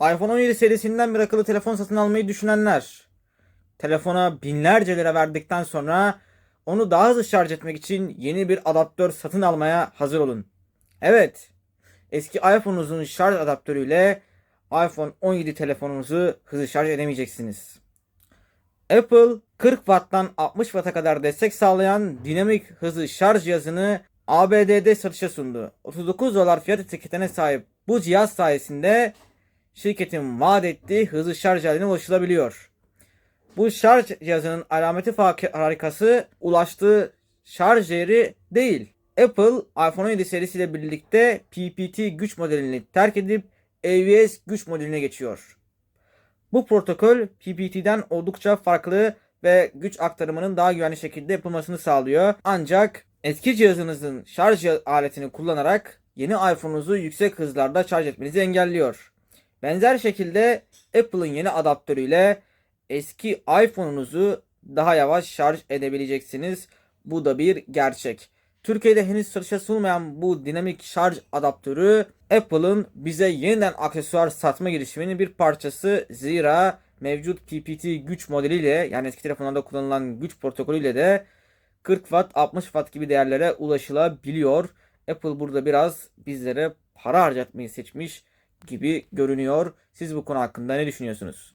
iPhone 17 serisinden bir akıllı telefon satın almayı düşünenler, telefona binlerce lira verdikten sonra onu daha hızlı şarj etmek için yeni bir adaptör satın almaya hazır olun. Evet, eski iPhone'unuzun şarj adaptörüyle iPhone 17 telefonunuzu hızlı şarj edemeyeceksiniz. Apple 40 Watt'tan 60 Watt'a kadar destek sağlayan dinamik hızlı şarj cihazını ABD'de satışa sundu. 39 dolar fiyat etiketine sahip bu cihaz sayesinde şirketin vaat ettiği hızlı şarj haline ulaşılabiliyor. Bu şarj cihazının alameti harikası ulaştığı şarj yeri değil. Apple iPhone 17 serisiyle birlikte PPT güç modelini terk edip AVS güç modeline geçiyor. Bu protokol PPT'den oldukça farklı ve güç aktarımının daha güvenli şekilde yapılmasını sağlıyor. Ancak eski cihazınızın şarj aletini kullanarak yeni iPhone'unuzu yüksek hızlarda şarj etmenizi engelliyor. Benzer şekilde Apple'ın yeni adaptörüyle eski iPhone'unuzu daha yavaş şarj edebileceksiniz. Bu da bir gerçek. Türkiye'de henüz satışa sunulmayan bu dinamik şarj adaptörü Apple'ın bize yeniden aksesuar satma girişiminin bir parçası. Zira mevcut PPT güç modeliyle yani eski telefonlarda kullanılan güç protokolüyle de 40 watt 60 watt gibi değerlere ulaşılabiliyor. Apple burada biraz bizlere para harcatmayı seçmiş gibi görünüyor. Siz bu konu hakkında ne düşünüyorsunuz?